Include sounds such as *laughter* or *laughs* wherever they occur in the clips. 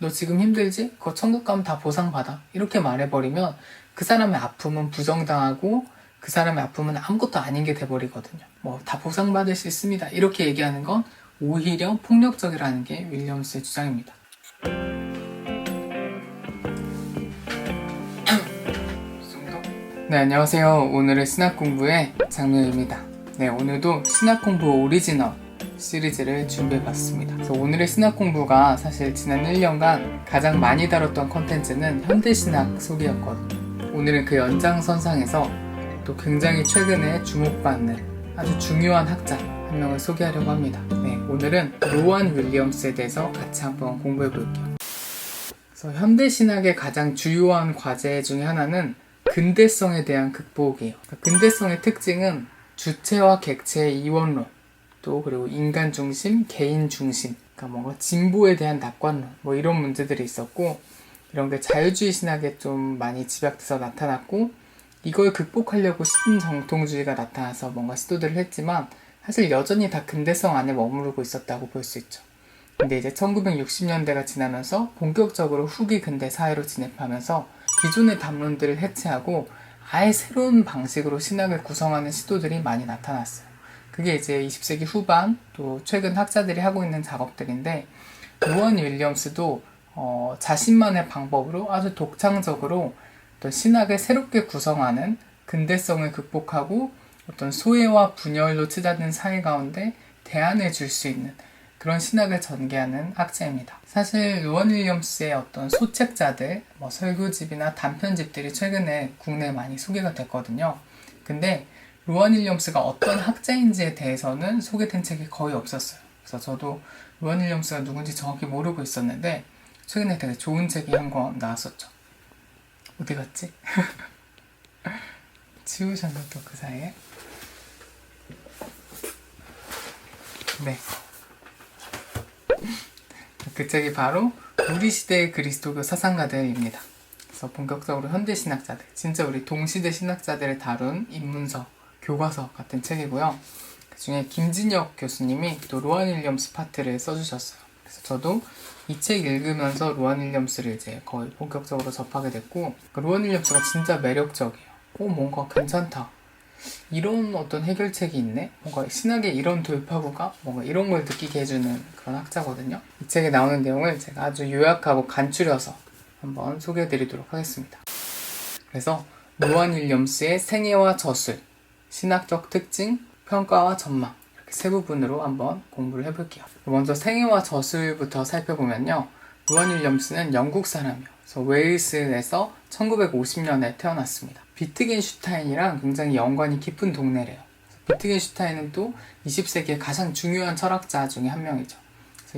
너 지금 힘들지? 그거 천국 가면 다 보상받아. 이렇게 말해버리면 그 사람의 아픔은 부정당하고 그 사람의 아픔은 아무것도 아닌 게 돼버리거든요. 뭐 다 보상받을 수 있습니다. 이렇게 얘기하는 건 오히려 폭력적이라는 게 윌리엄스의 주장입니다. 네, 안녕하세요. 오늘의 신학 공부의 장면입니다. 네, 오늘도 신학 공부 오리지널 시리즈를 준비해봤습니다. 그래서 오늘의 신학 공부가 사실 지난 1년간 가장 많이 다뤘던 컨텐츠는 현대신학 소리였거든요. 오늘은 그 연장선상에서 또 굉장히 최근에 주목받는 아주 중요한 학자 한 명을 소개하려고 합니다. 네, 오늘은 로안 윌리엄스에 대해서 같이 한번 공부해 볼게요. 그래서 현대신학의 가장 주요한 과제 중에 하나는 근대성에 대한 극복이에요. 근대성의 특징은 주체와 객체의 이원론, 또 그리고 인간 중심, 개인 중심, 그러니까 뭔가 진보에 대한 낙관론, 뭐 이런 문제들이 있었고 이런 게 자유주의 신학에 좀 많이 집약돼서 나타났고 이걸 극복하려고 신정통주의가 나타나서 뭔가 시도들을 했지만 사실 여전히 다 근대성 안에 머무르고 있었다고 볼 수 있죠. 근데 이제 1960년대가 지나면서 본격적으로 후기 근대 사회로 진입하면서 기존의 담론들을 해체하고 아예 새로운 방식으로 신학을 구성하는 시도들이 많이 나타났어요. 그게 이제 20세기 후반 또 최근 학자들이 하고 있는 작업들인데 루원 윌리엄스도 어, 자신만의 방법으로 아주 독창적으로 어떤 신학을 새롭게 구성하는 근대성을 극복하고 어떤 소외와 분열로 치닫는 사회 가운데 대안을 줄 수 있는 그런 신학을 전개하는 학자입니다. 사실 루원 윌리엄스의 어떤 소책자들, 뭐 설교집이나 단편집들이 최근에 국내에 많이 소개가 됐거든요. 근데 루원 윌리엄스가 어떤 학자인지에 대해서는 소개된 책이 거의 없었어요. 그래서 저도 루원 윌리엄스가 누군지 정확히 모르고 있었는데 최근에 되게 좋은 책이 한 권 나왔었죠. 어디 갔지? *laughs* 지우셨나 또 그 사이에? 네. 그 책이 바로 우리 시대의 그리스도교 사상가들입니다. 그래서 본격적으로 현대 신학자들, 진짜 우리 동시대 신학자들을 다룬 입문서, 교과서 같은 책이고요. 그 중에 김진혁 교수님이 또 로안 윌리엄스 파트를 써주셨어요. 그래서 저도 이 책 읽으면서 로안 윌리엄스를 이제 거의 본격적으로 접하게 됐고, 그 로안 윌리엄스가 진짜 매력적이에요. 오, 뭔가 괜찮다. 이런 어떤 해결책이 있네? 뭔가 신학의 이런 돌파구가 뭔가 이런 걸 느끼게 해주는 그런 학자거든요. 이 책에 나오는 내용을 제가 아주 요약하고 간추려서 한번 소개해 드리도록 하겠습니다. 그래서 로안 윌리엄스의 생애와 저술, 신학적 특징, 평가와 전망 이렇게 세 부분으로 한번 공부를 해볼게요. 먼저 생애와 저술부터 살펴보면요. 로안 윌리엄스는 영국 사람이요. 웨일스에서 1950년에 태어났습니다. 비트겐슈타인이랑 굉장히 연관이 깊은 동네래요. 비트겐슈타인은 또 20세기의 가장 중요한 철학자 중에 한 명이죠.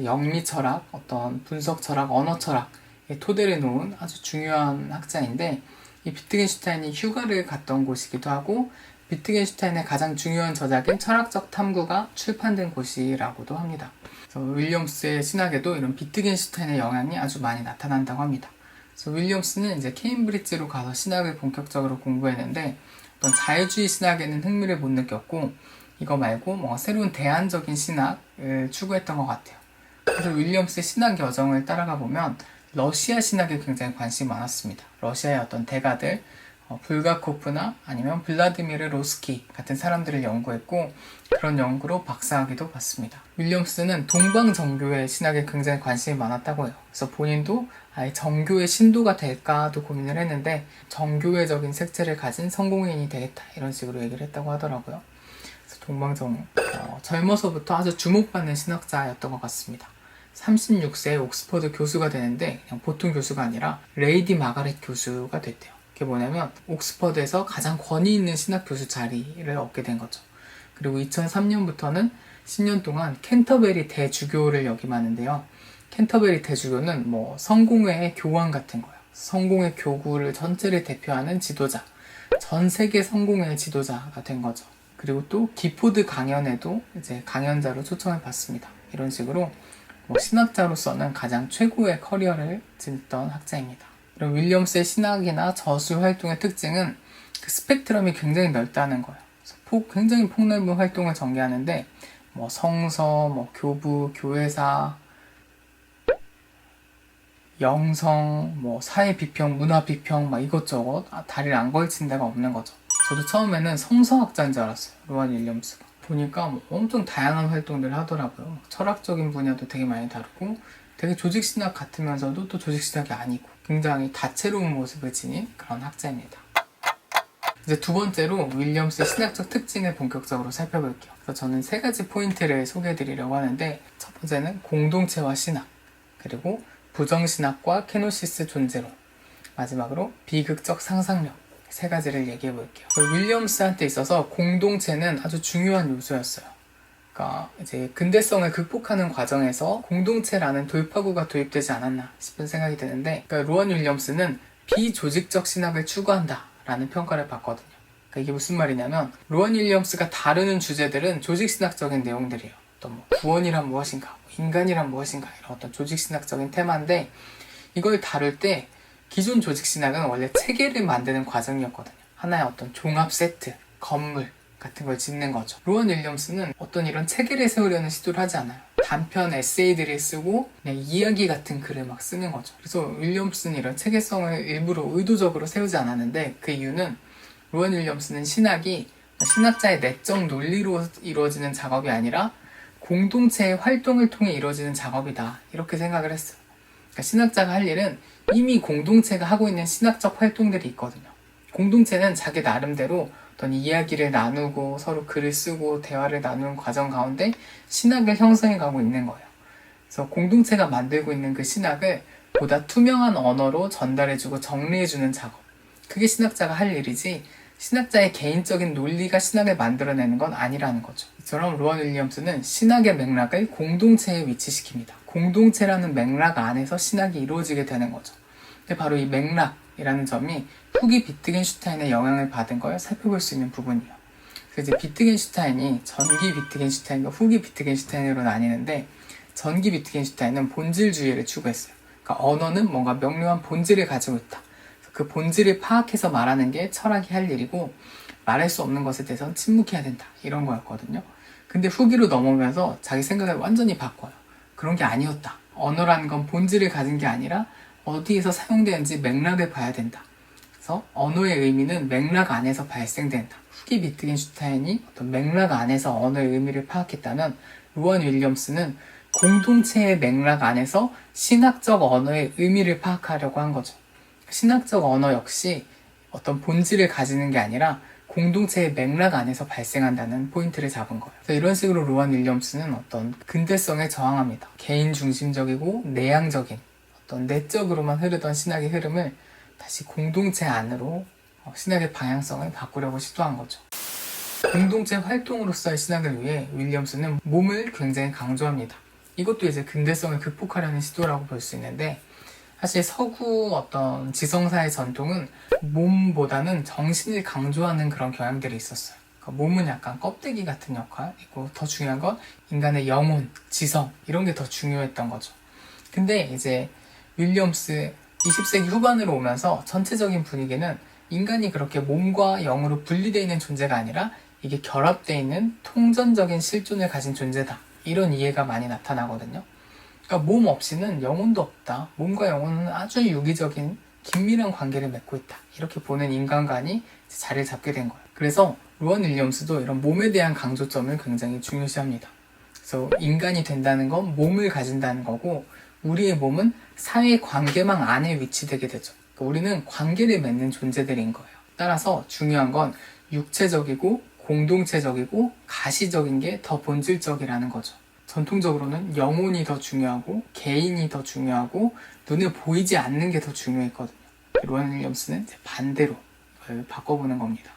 영미 철학, 어떤 분석 철학, 언어 철학의 토대를 놓은 아주 중요한 학자인데 이 비트겐슈타인이 휴가를 갔던 곳이기도 하고 비트겐슈타인의 가장 중요한 저작인 철학적 탐구가 출판된 곳이라고도 합니다. 윌리엄스의 신학에도 이런 비트겐슈타인의 영향이 아주 많이 나타난다고 합니다. 윌리엄스는 이제 케임브리지로 가서 신학을 본격적으로 공부했는데 어떤 자유주의 신학에는 흥미를 못 느꼈고 이거 말고 뭐 새로운 대안적인 신학을 추구했던 것 같아요. 그래서 윌리엄스의 신학 여정을 따라가 보면 러시아 신학에 굉장히 관심이 많았습니다. 러시아의 어떤 대가들 어, 불가코프나 아니면 블라디미르 로스키 같은 사람들을 연구했고 그런 연구로 박사학위도 받습니다. 윌리엄스는 동방 정교회 신학에 굉장히 관심이 많았다고 해요. 그래서 본인도 아예 정교의 신도가 될까도 고민을 했는데 정교회적인 색채를 가진 성공인이 되겠다 이런 식으로 얘기를 했다고 하더라고요. 그래서 동방정 어, 젊어서부터 아주 주목받는 신학자였던 것 같습니다. 36세 옥스퍼드 교수가 되는데 그냥 보통 교수가 아니라 레이디 마가렛 교수가 됐대요. 그게 뭐냐면 옥스퍼드에서 가장 권위 있는 신학 교수 자리를 얻게 된 거죠. 그리고 2003년부터는 10년 동안 캔터베리 대주교를 역임하는데요. 캔터베리 대주교는 뭐 성공회의 교황 같은 거예요. 성공회 교구를 전체를 대표하는 지도자. 전 세계 성공회 지도자가 된 거죠. 그리고 또 기포드 강연에도 이제 강연자로 초청을 받습니다. 이런 식으로 뭐 신학자로서는 가장 최고의 커리어를 짓던 학자입니다. 그리고 윌리엄스의 신학이나 저술 활동의 특징은 그 스펙트럼이 굉장히 넓다는 거예요. 폭, 굉장히 폭넓은 활동을 전개하는데 뭐 성서, 뭐 교부, 교회사 영성, 뭐 사회 비평, 문화 비평 막 이것저것 아, 다리를 안 걸친 데가 없는 거죠. 저도 처음에는 성서학자인 줄 알았어요. 로안 윌리엄스가. 보니까 뭐 엄청 다양한 활동들을 하더라고요. 막 철학적인 분야도 되게 많이 다루고 되게 조직 신학 같으면서도 또 조직 신학이 아니고 굉장히 다채로운 모습을 지닌 그런 학자입니다. 이제 두 번째로 윌리엄스의 신학적 특징을 본격적으로 살펴볼게요. 그래서 저는 세 가지 포인트를 소개해드리려고 하는데 첫 번째는 공동체와 신학, 그리고 부정신학과 케노시스 존재론, 마지막으로 비극적 상상력 세 가지를 얘기해 볼게요. 윌리엄스한테 있어서 공동체는 아주 중요한 요소였어요. 그러니까 이제 근대성을 극복하는 과정에서 공동체라는 돌파구가 도입되지 않았나 싶은 생각이 드는데 그러니까 로원 윌리엄스는 비조직적 신학을 추구한다 라는 평가를 받거든요. 그러니까 이게 무슨 말이냐면 로원 윌리엄스가 다루는 주제들은 조직신학적인 내용들이에요. 어떤 뭐 구원이란 무엇인가, 뭐 인간이란 무엇인가 이런 어떤 조직신학적인 테마인데 이걸 다룰 때 기존 조직신학은 원래 체계를 만드는 과정이었거든요. 하나의 어떤 종합 세트, 건물 같은 걸 짓는 거죠. 로원 윌리엄스는 어떤 이런 체계를 세우려는 시도를 하지 않아요. 단편 에세이들을 쓰고 그냥 이야기 같은 글을 막 쓰는 거죠. 그래서 윌리엄스는 이런 체계성을 일부러 의도적으로 세우지 않았는데 그 이유는 로원 윌리엄스는 신학이 신학자의 내적 논리로 이루어지는 작업이 아니라 공동체의 활동을 통해 이루어지는 작업이다. 이렇게 생각을 했어요. 그러니까 신학자가 할 일은 이미 공동체가 하고 있는 신학적 활동들이 있거든요. 공동체는 자기 나름대로 어떤 이야기를 나누고 서로 글을 쓰고 대화를 나누는 과정 가운데 신학을 형성해 가고 있는 거예요. 그래서 공동체가 만들고 있는 그 신학을 보다 투명한 언어로 전달해주고 정리해주는 작업. 그게 신학자가 할 일이지 신학자의 개인적인 논리가 신학을 만들어내는 건 아니라는 거죠. 이처럼 로원 윌리엄스는 신학의 맥락을 공동체에 위치시킵니다. 공동체라는 맥락 안에서 신학이 이루어지게 되는 거죠. 근데 바로 이 맥락이라는 점이 후기 비트겐슈타인의 영향을 받은 걸 살펴볼 수 있는 부분이에요. 그래서 이제 비트겐슈타인이 전기 비트겐슈타인과 후기 비트겐슈타인으로 나뉘는데 전기 비트겐슈타인은 본질주의를 추구했어요. 그러니까 언어는 뭔가 명료한 본질을 가지고 있다. 그 본질을 파악해서 말하는 게 철학이 할 일이고 말할 수 없는 것에 대해서는 침묵해야 된다. 이런 거였거든요. 근데 후기로 넘어오면서 자기 생각을 완전히 바꿔요. 그런 게 아니었다. 언어라는 건 본질을 가진 게 아니라 어디에서 사용되는지 맥락을 봐야 된다. 그래서 언어의 의미는 맥락 안에서 발생된다. 후기 비트겐슈타인이 어떤 맥락 안에서 언어의 의미를 파악했다면 루원 윌리엄스는 공동체의 맥락 안에서 신학적 언어의 의미를 파악하려고 한 거죠. 신학적 언어 역시 어떤 본질을 가지는 게 아니라 공동체의 맥락 안에서 발생한다는 포인트를 잡은 거예요. 그래서 이런 식으로 로안 윌리엄스는 어떤 근대성에 저항합니다. 개인 중심적이고 내향적인 어떤 내적으로만 흐르던 신학의 흐름을 다시 공동체 안으로 어, 신학의 방향성을 바꾸려고 시도한 거죠. 공동체 활동으로서의 신학을 위해 윌리엄스는 몸을 굉장히 강조합니다. 이것도 이제 근대성을 극복하려는 시도라고 볼 수 있는데 사실 서구 어떤 지성사의 전통은 몸보다는 정신을 강조하는 그런 경향들이 있었어요. 그러니까 몸은 약간 껍데기 같은 역할이고 더 중요한 건 인간의 영혼, 지성 이런 게 더 중요했던 거죠. 근데 이제 윌리엄스 20세기 후반으로 오면서 전체적인 분위기는 인간이 그렇게 몸과 영으로 분리되어 있는 존재가 아니라 이게 결합되어 있는 통전적인 실존을 가진 존재다. 이런 이해가 많이 나타나거든요. 그러니까 몸 없이는 영혼도 없다. 몸과 영혼은 아주 유기적인 긴밀한 관계를 맺고 있다. 이렇게 보는 인간관이 자리를 잡게 된 거예요. 그래서 루원 윌리엄스도 이런 몸에 대한 강조점을 굉장히 중요시합니다. 그래서 인간이 된다는 건 몸을 가진다는 거고 우리의 몸은 사회 관계망 안에 위치되게 되죠. 그러니까 우리는 관계를 맺는 존재들인 거예요. 따라서 중요한 건 육체적이고 공동체적이고 가시적인 게 더 본질적이라는 거죠. 전통적으로는 영혼이 더 중요하고 개인이 더 중요하고 눈에 보이지 않는 게 더 중요했거든요. 로안 윌리엄스는 반대로 바꿔보는 겁니다.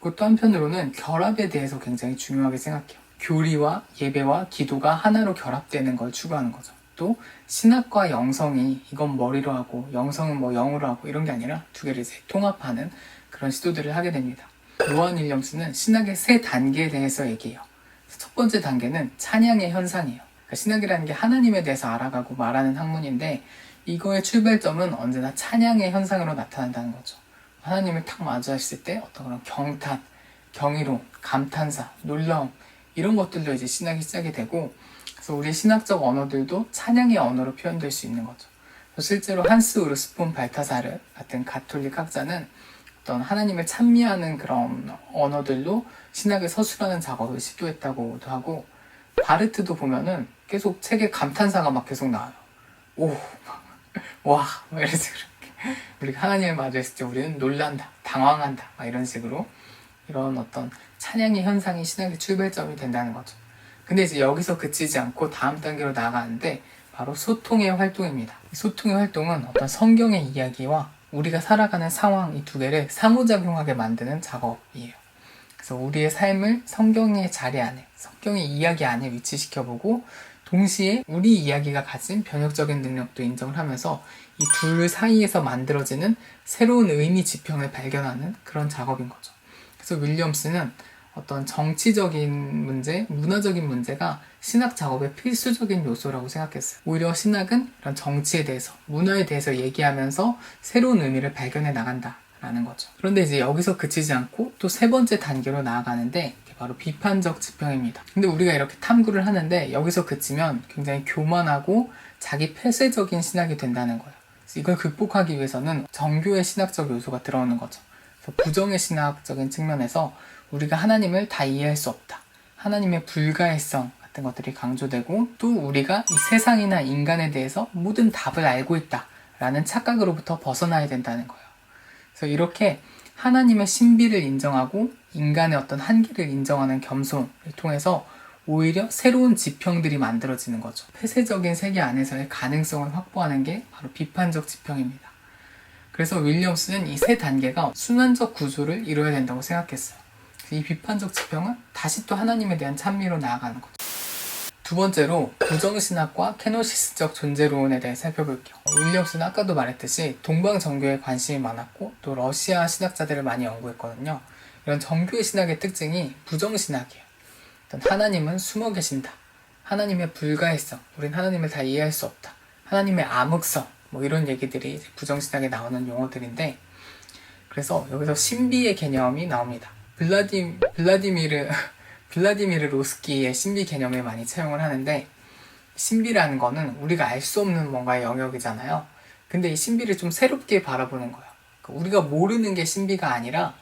그것도 한편으로는 결합에 대해서 굉장히 중요하게 생각해요. 교리와 예배와 기도가 하나로 결합되는 걸 추구하는 거죠. 또 신학과 영성이 이건 머리로 하고 영성은 뭐 영으로 하고 이런 게 아니라 두 개를 이제 통합하는 그런 시도들을 하게 됩니다. 로안 윌리엄스는 신학의 세 단계에 대해서 얘기해요. 첫 번째 단계는 찬양의 현상이에요. 그러니까 신학이라는 게 하나님에 대해서 알아가고 말하는 학문인데 이거의 출발점은 언제나 찬양의 현상으로 나타난다는 거죠. 하나님을 탁 마주하실 때 어떤 그런 경탄, 경이로움, 감탄사, 놀라움 이런 것들도 이제 신학이 시작이 되고 그래서 우리 신학적 언어들도 찬양의 언어로 표현될 수 있는 거죠. 실제로 한스 우르스폰 발타사르 같은 가톨릭 학자는 어떤 하나님을 찬미하는 그런 언어들로 신학을 서술하는 작업을 시도했다고도 하고 바르트도 보면은 계속 책에 감탄사가 막 계속 나와요. 오, *laughs* 와, 막 이런 식으로. 우리가 하나님을 마주했을 때 우리는 놀란다, 당황한다, 막 이런 식으로 이런 어떤 찬양의 현상이 신학의 출발점이 된다는 거죠. 근데 이제 여기서 그치지 않고 다음 단계로 나아가는데 바로 소통의 활동입니다. 소통의 활동은 어떤 성경의 이야기와 우리가 살아가는 상황 이 두 개를 상호작용하게 만드는 작업이에요. 그래서 우리의 삶을 성경의 자리 안에, 성경의 이야기 안에 위치시켜보고 동시에 우리 이야기가 가진 변혁적인 능력도 인정을 하면서 이 둘 사이에서 만들어지는 새로운 의미 지평을 발견하는 그런 작업인 거죠. 그래서 윌리엄스는 어떤 정치적인 문제, 문화적인 문제가 신학 작업의 필수적인 요소라고 생각했어요. 오히려 신학은 이런 정치에 대해서, 문화에 대해서 얘기하면서 새로운 의미를 발견해 나간다라는 거죠. 그런데 이제 여기서 그치지 않고 또 세 번째 단계로 나아가는데 바로 비판적 지평입니다. 근데 우리가 이렇게 탐구를 하는데 여기서 그치면 굉장히 교만하고 자기 폐쇄적인 신학이 된다는 거예요. 이걸 극복하기 위해서는 정교의 신학적 요소가 들어오는 거죠. 부정의 신학적인 측면에서 우리가 하나님을 다 이해할 수 없다. 하나님의 불가해성 같은 것들이 강조되고 또 우리가 이 세상이나 인간에 대해서 모든 답을 알고 있다. 라는 착각으로부터 벗어나야 된다는 거예요. 그래서 이렇게 하나님의 신비를 인정하고 인간의 어떤 한계를 인정하는 겸손을 통해서 오히려 새로운 지평들이 만들어지는 거죠. 폐쇄적인 세계 안에서의 가능성을 확보하는 게 바로 비판적 지평입니다. 그래서 윌리엄스는 이 세 단계가 순환적 구조를 이루어야 된다고 생각했어요. 이 비판적 지평은 다시 또 하나님에 대한 찬미로 나아가는 거죠. 두 번째로 부정신학과 케노시스적 존재론에 대해 살펴볼게요. 윌리엄스는 아까도 말했듯이 동방 정교에 관심이 많았고 또 러시아 신학자들을 많이 연구했거든요. 이런 정교의 신학의 특징이 부정신학이에요. 하나님은 숨어 계신다. 하나님의 불가해성, 우린 하나님을 다 이해할 수 없다. 하나님의 암흑성, 뭐 이런 얘기들이 부정신학에 나오는 용어들인데, 그래서 여기서 신비의 개념이 나옵니다. 블라디, 블라디미르, *laughs* 블라디미르 로스키의 신비 개념을 많이 차용을 하는데 신비라는 거는 우리가 알 수 없는 뭔가의 영역이잖아요. 근데 이 신비를 좀 새롭게 바라보는 거예요. 그러니까 우리가 모르는 게 신비가 아니라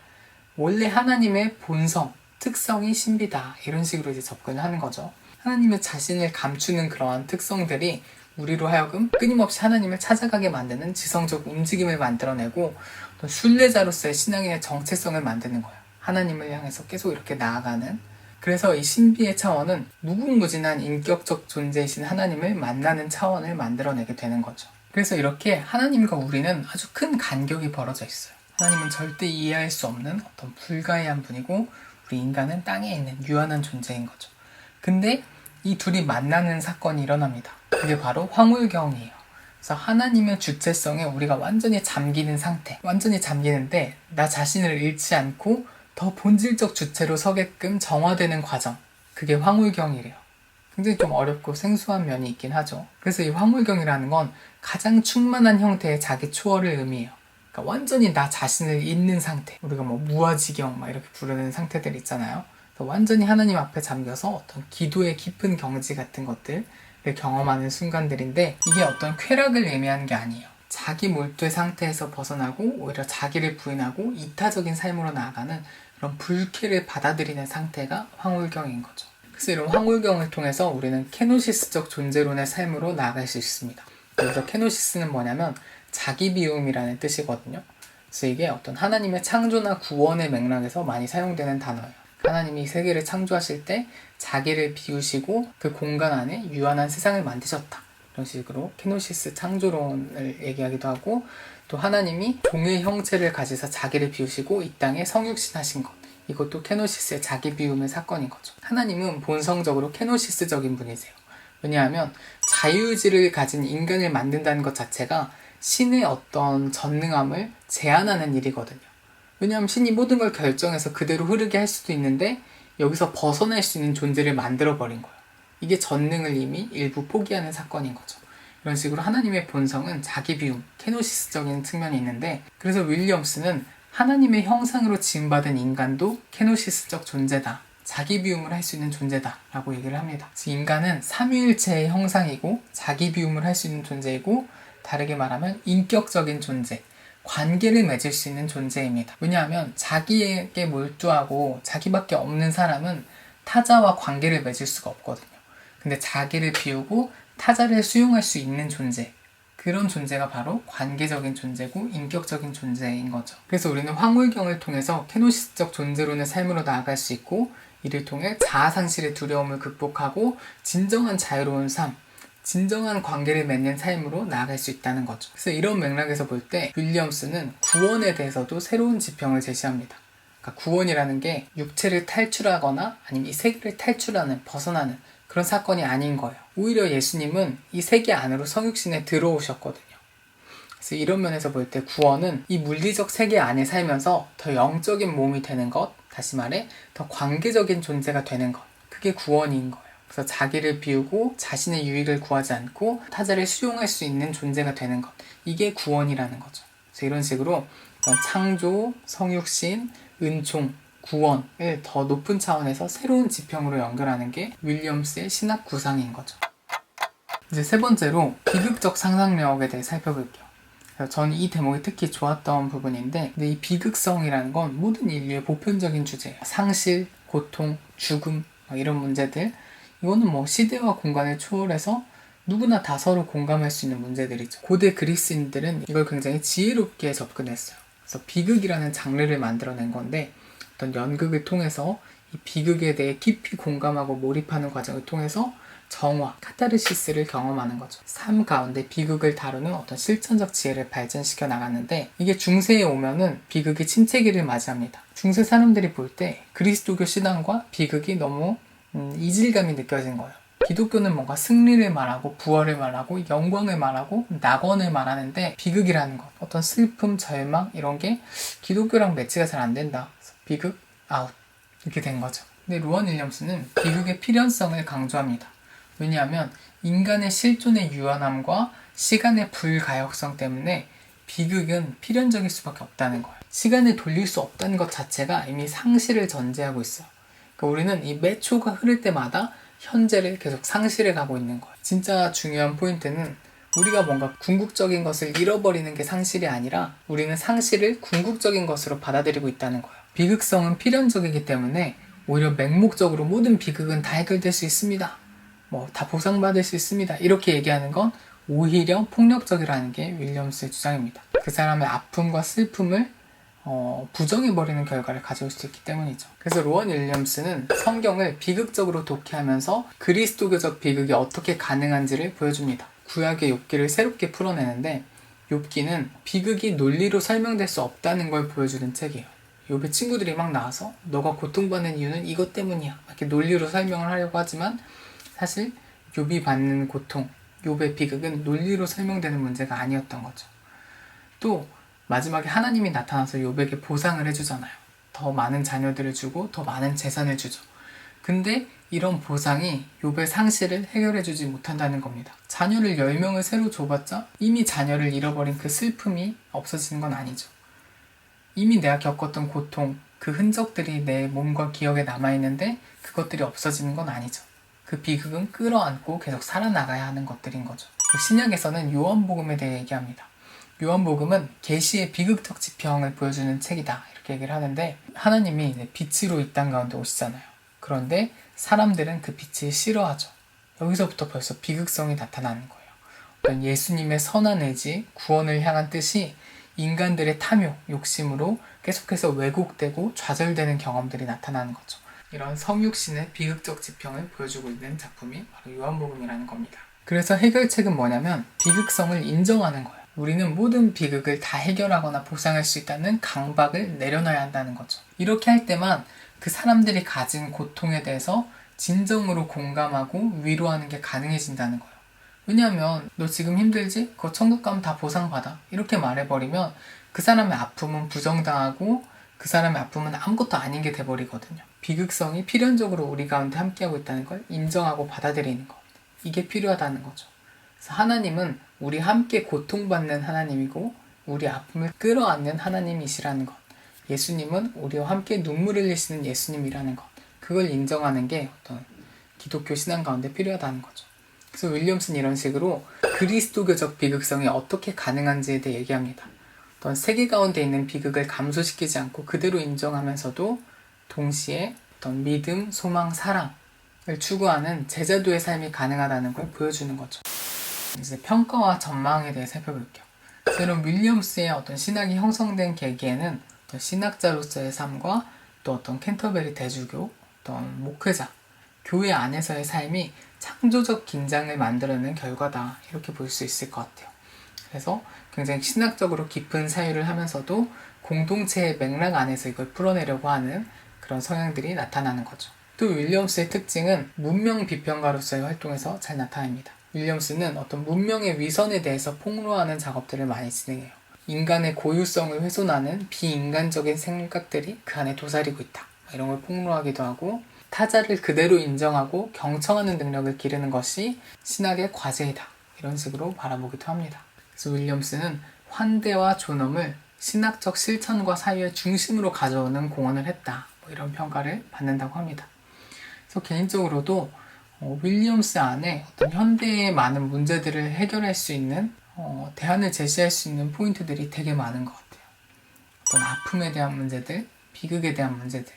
원래 하나님의 본성, 특성이 신비다. 이런 식으로 이제 접근을 하는 거죠. 하나님의 자신을 감추는 그러한 특성들이 우리로 하여금 끊임없이 하나님을 찾아가게 만드는 지성적 움직임을 만들어내고 또 순례자로서의 신앙의 정체성을 만드는 거예요. 하나님을 향해서 계속 이렇게 나아가는 그래서 이 신비의 차원은 무궁무진한 인격적 존재이신 하나님을 만나는 차원을 만들어내게 되는 거죠. 그래서 이렇게 하나님과 우리는 아주 큰 간격이 벌어져 있어요. 하나님은 절대 이해할 수 없는 어떤 불가해한 분이고 우리 인간은 땅에 있는 유한한 존재인 거죠. 근데 이 둘이 만나는 사건이 일어납니다. 그게 바로 황홀경이에요. 그래서 하나님의 주체성에 우리가 완전히 잠기는 상태. 완전히 잠기는데 나 자신을 잃지 않고 더 본질적 주체로 서게끔 정화되는 과정. 그게 황홀경이래요. 굉장히 좀 어렵고 생소한 면이 있긴 하죠. 그래서 이 황홀경이라는 건 가장 충만한 형태의 자기 초월을 의미해요. 그러니까 완전히 나 자신을 잊는 상태. 우리가 뭐 무아지경 막 이렇게 부르는 상태들 있잖아요. 완전히 하나님 앞에 잠겨서 어떤 기도의 깊은 경지 같은 것들을 경험하는 순간들인데 이게 어떤 쾌락을 의미하는 게 아니에요. 자기 몰두의 상태에서 벗어나고 오히려 자기를 부인하고 이타적인 삶으로 나아가는 그런 불쾌를 받아들이는 상태가 황홀경인 거죠. 그래서 이런 황홀경을 통해서 우리는 케노시스적 존재론의 삶으로 나아갈 수 있습니다. 그래서 케노시스는 뭐냐면 자기 비움이라는 뜻이거든요. 그래서 이게 어떤 하나님의 창조나 구원의 맥락에서 많이 사용되는 단어예요. 하나님이 세계를 창조하실 때 자기를 비우시고 그 공간 안에 유한한 세상을 만드셨다. 이런 식으로 케노시스 창조론을 얘기하기도 하고 또 하나님이 종의 형체를 가지사 자기를 비우시고 이 땅에 성육신하신 것. 이것도 케노시스의 자기 비움의 사건인 거죠. 하나님은 본성적으로 케노시스적인 분이세요. 왜냐하면 자유의지를 가진 인간을 만든다는 것 자체가 신의 어떤 전능함을 제한하는 일이거든요. 왜냐하면 신이 모든 걸 결정해서 그대로 흐르게 할 수도 있는데 여기서 벗어날 수 있는 존재를 만들어버린 거예요. 이게 전능을 이미 일부 포기하는 사건인 거죠. 이런 식으로 하나님의 본성은 자기 비움, 케노시스적인 측면이 있는데 그래서 윌리엄스는 하나님의 형상으로 지음받은 인간도 케노시스적 존재다. 자기 비움을 할 수 있는 존재다. 라고 얘기를 합니다. 즉, 인간은 삼위일체의 형상이고, 자기 비움을 할 수 있는 존재이고, 다르게 말하면 인격적인 존재, 관계를 맺을 수 있는 존재입니다. 왜냐하면 자기에게 몰두하고 자기밖에 없는 사람은 타자와 관계를 맺을 수가 없거든요. 근데 자기를 비우고 타자를 수용할 수 있는 존재, 그런 존재가 바로 관계적인 존재고 인격적인 존재인 거죠. 그래서 우리는 황홀경을 통해서 케노시스적 존재론의 삶으로 나아갈 수 있고 이를 통해 자아 상실의 두려움을 극복하고 진정한 자유로운 삶, 진정한 관계를 맺는 삶으로 나아갈 수 있다는 거죠. 그래서 이런 맥락에서 볼 때 윌리엄스는 구원에 대해서도 새로운 지평을 제시합니다. 그러니까 구원이라는 게 육체를 탈출하거나 아니면 이 세계를 탈출하는 벗어나는 그런 사건이 아닌 거예요. 오히려 예수님은 이 세계 안으로 성육신에 들어오셨거든요. 그래서 이런 면에서 볼 때 구원은 이 물리적 세계 안에 살면서 더 영적인 몸이 되는 것, 다시 말해 더 관계적인 존재가 되는 것. 그게 구원인 거예요. 그래서 자기를 비우고 자신의 유익을 구하지 않고 타자를 수용할 수 있는 존재가 되는 것. 이게 구원이라는 거죠. 그래서 이런 식으로 창조, 성육신, 은총, 구원을 더 높은 차원에서 새로운 지평으로 연결하는 게 윌리엄스의 신학 구상인 거죠. 이제 세 번째로 비극적 상상력에 대해 살펴볼게요. 저는 이 대목이 특히 좋았던 부분인데 근데 이 비극성이라는 건 모든 인류의 보편적인 주제예요. 상실, 고통, 죽음 막 이런 문제들 이거는 뭐 시대와 공간을 초월해서 누구나 다 서로 공감할 수 있는 문제들이죠. 고대 그리스인들은 이걸 굉장히 지혜롭게 접근했어요. 그래서 비극이라는 장르를 만들어낸 건데 어떤 연극을 통해서 이 비극에 대해 깊이 공감하고 몰입하는 과정을 통해서 정화, 카타르시스를 경험하는 거죠. 삶 가운데 비극을 다루는 어떤 실천적 지혜를 발전시켜 나갔는데 이게 중세에 오면은 비극이 침체기를 맞이합니다. 중세 사람들이 볼 때 그리스도교 신앙과 비극이 너무 음, 이질감이 느껴진 거예요. 기독교는 뭔가 승리를 말하고 부활을 말하고 영광을 말하고 낙원을 말하는데 비극이라는 것, 어떤 슬픔, 절망 이런 게 기독교랑 매치가 잘 안 된다. 비극 아웃 이렇게 된 거죠. 근데 루원 윌리엄스는 비극의 필연성을 강조합니다. 왜냐하면 인간의 실존의 유한함과 시간의 불가역성 때문에 비극은 필연적일 수밖에 없다는 거예요. 시간을 돌릴 수 없다는 것 자체가 이미 상실을 전제하고 있어요. 그러니까 우리는 이 매 초가 흐를 때마다 현재를 계속 상실해 가고 있는 거예요. 진짜 중요한 포인트는 우리가 뭔가 궁극적인 것을 잃어버리는 게 상실이 아니라 우리는 상실을 궁극적인 것으로 받아들이고 있다는 거예요. 비극성은 필연적이기 때문에 오히려 맹목적으로 모든 비극은 다 해결될 수 있습니다. 뭐 다 보상받을 수 있습니다. 이렇게 얘기하는 건 오히려 폭력적이라는 게 윌리엄스의 주장입니다. 그 사람의 아픔과 슬픔을 어, 부정해버리는 결과를 가져올 수 있기 때문이죠. 그래서 로원 윌리엄스는 성경을 비극적으로 독해하면서 그리스도교적 비극이 어떻게 가능한지를 보여줍니다. 구약의 욥기를 새롭게 풀어내는데 욥기는 비극이 논리로 설명될 수 없다는 걸 보여주는 책이에요. 욥의 친구들이 막 나와서 너가 고통받는 이유는 이것 때문이야. 이렇게 논리로 설명을 하려고 하지만 사실 욥이 받는 고통, 욥의 비극은 논리로 설명되는 문제가 아니었던 거죠. 또 마지막에 하나님이 나타나서 욥에게 보상을 해주잖아요. 더 많은 자녀들을 주고 더 많은 재산을 주죠. 근데 이런 보상이 욥의 상실을 해결해주지 못한다는 겁니다. 자녀를 10명을 새로 줘봤자 이미 자녀를 잃어버린 그 슬픔이 없어지는 건 아니죠. 이미 내가 겪었던 고통, 그 흔적들이 내 몸과 기억에 남아있는데 그것들이 없어지는 건 아니죠. 그 비극은 끌어안고 계속 살아나가야 하는 것들인 거죠. 신약에서는 요한복음에 대해 얘기합니다. 요한복음은 계시의 비극적 지평을 보여주는 책이다 이렇게 얘기를 하는데 하나님이 빛으로 이 땅 가운데 오시잖아요. 그런데 사람들은 그 빛을 싫어하죠. 여기서부터 벌써 비극성이 나타나는 거예요. 예수님의 선한 의지, 구원을 향한 뜻이 인간들의 탐욕, 욕심으로 계속해서 왜곡되고 좌절되는 경험들이 나타나는 거죠. 이런 성육신의 비극적 지평을 보여주고 있는 작품이 바로 요한복음이라는 겁니다. 그래서 해결책은 뭐냐면 비극성을 인정하는 거예요. 우리는 모든 비극을 다 해결하거나 보상할 수 있다는 강박을 내려놔야 한다는 거죠. 이렇게 할 때만 그 사람들이 가진 고통에 대해서 진정으로 공감하고 위로하는 게 가능해진다는 거예요. 왜냐하면 너 지금 힘들지? 그거 천국 가면 다 보상받아. 이렇게 말해버리면 그 사람의 아픔은 부정당하고 그 사람의 아픔은 아무것도 아닌 게 돼버리거든요. 비극성이 필연적으로 우리 가운데 함께하고 있다는 걸 인정하고 받아들이는 것. 이게 필요하다는 거죠. 그래서 하나님은 우리 함께 고통받는 하나님이고 우리 아픔을 끌어안는 하나님이시라는 것. 예수님은 우리와 함께 눈물을 흘리시는 예수님이라는 것. 그걸 인정하는 게 어떤 기독교 신앙 가운데 필요하다는 거죠. 그래서 윌리엄스는 이런 식으로 그리스도교적 비극성이 어떻게 가능한지에 대해 얘기합니다. 어떤 세계 가운데 있는 비극을 감소시키지 않고 그대로 인정하면서도 동시에 어떤 믿음, 소망, 사랑을 추구하는 제자도의 삶이 가능하다는 걸 보여주는 거죠. 이제 평가와 전망에 대해 살펴볼게요. 저는 윌리엄스의 어떤 신학이 형성된 계기에는 어떤 신학자로서의 삶과 또 어떤 캔터베리 대주교, 어떤 목회자, 교회 안에서의 삶이 창조적 긴장을 만들어내는 결과다 이렇게 볼 수 있을 것 같아요. 그래서 굉장히 신학적으로 깊은 사유를 하면서도 공동체의 맥락 안에서 이걸 풀어내려고 하는 그런 성향들이 나타나는 거죠. 또 윌리엄스의 특징은 문명 비평가로서의 활동에서 잘 나타납니다. 윌리엄스는 어떤 문명의 위선에 대해서 폭로하는 작업들을 많이 진행해요. 인간의 고유성을 훼손하는 비인간적인 생각들이 그 안에 도사리고 있다. 이런 걸 폭로하기도 하고 타자를 그대로 인정하고 경청하는 능력을 기르는 것이 신학의 과제이다. 이런 식으로 바라보기도 합니다. 그래서 윌리엄스는 환대와 존엄을 신학적 실천과 사유의 중심으로 가져오는 공헌을 했다. 뭐 이런 평가를 받는다고 합니다. 그래서 개인적으로도 어, 윌리엄스 안에 어떤 현대의 많은 문제들을 해결할 수 있는 어, 대안을 제시할 수 있는 포인트들이 되게 많은 것 같아요. 어떤 아픔에 대한 문제들, 비극에 대한 문제들,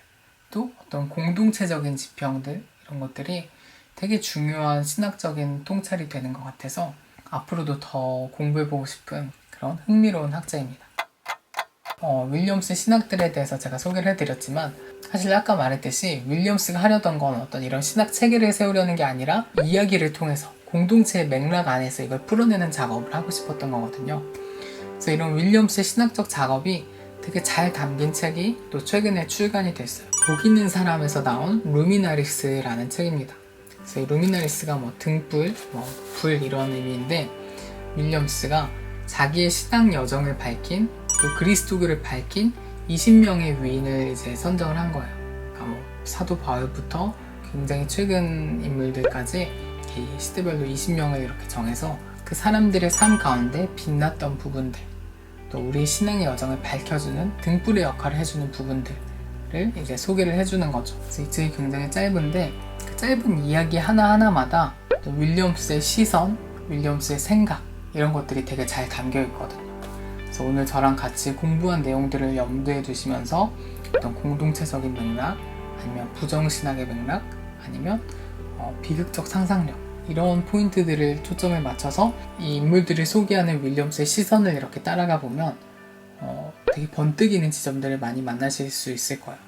또 어떤 공동체적인 지평들 이런 것들이 되게 중요한 신학적인 통찰이 되는 것 같아서 앞으로도 더 공부해보고 싶은 그런 흥미로운 학자입니다. 어, 윌리엄스 신학들에 대해서 제가 소개를 해드렸지만 사실 아까 말했듯이 윌리엄스가 하려던 건 어떤 이런 신학 체계를 세우려는 게 아니라 이야기를 통해서 공동체의 맥락 안에서 이걸 풀어내는 작업을 하고 싶었던 거거든요. 그래서 이런 윌리엄스의 신학적 작업이 되게 잘 담긴 책이 또 최근에 출간이 됐어요. 복 있는 사람에서 나온 루미나리스라는 책입니다. 그래서 이 루미나리스가 뭐 등불, 뭐 불 이런 의미인데 윌리엄스가 자기의 신앙 여정을 밝힌 또 그리스도교를 밝힌 20명의 위인을 이제 선정을 한 거예요. 그러니까 뭐 사도 바울부터 굉장히 최근 인물들까지 이 시대별로 20명을 이렇게 정해서 그 사람들의 삶 가운데 빛났던 부분들 또 우리 신앙의 여정을 밝혀주는 등불의 역할을 해주는 부분들 을 이제 소개를 해주는 거죠. 이 책이 굉장히 짧은데 그 짧은 이야기 하나 하나마다 또 윌리엄스의 시선, 윌리엄스의 생각 이런 것들이 되게 잘 담겨 있거든요. 그래서 오늘 저랑 같이 공부한 내용들을 염두에 두시면서 어떤 공동체적인 맥락 아니면 부정신학의 맥락 아니면 어, 비극적 상상력 이런 포인트들을 초점을 맞춰서 이 인물들을 소개하는 윌리엄스의 시선을 이렇게 따라가 보면 어, 되게 번뜩이는 지점들을 많이 만나실 수 있을 거예요.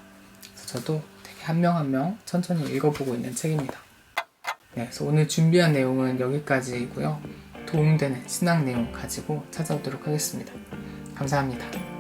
저도 되게 한 명 한 명 천천히 읽어보고 있는 책입니다. 네, 그래서 오늘 준비한 내용은 여기까지이고요. 도움되는 신학 내용 가지고 찾아오도록 하겠습니다. 감사합니다.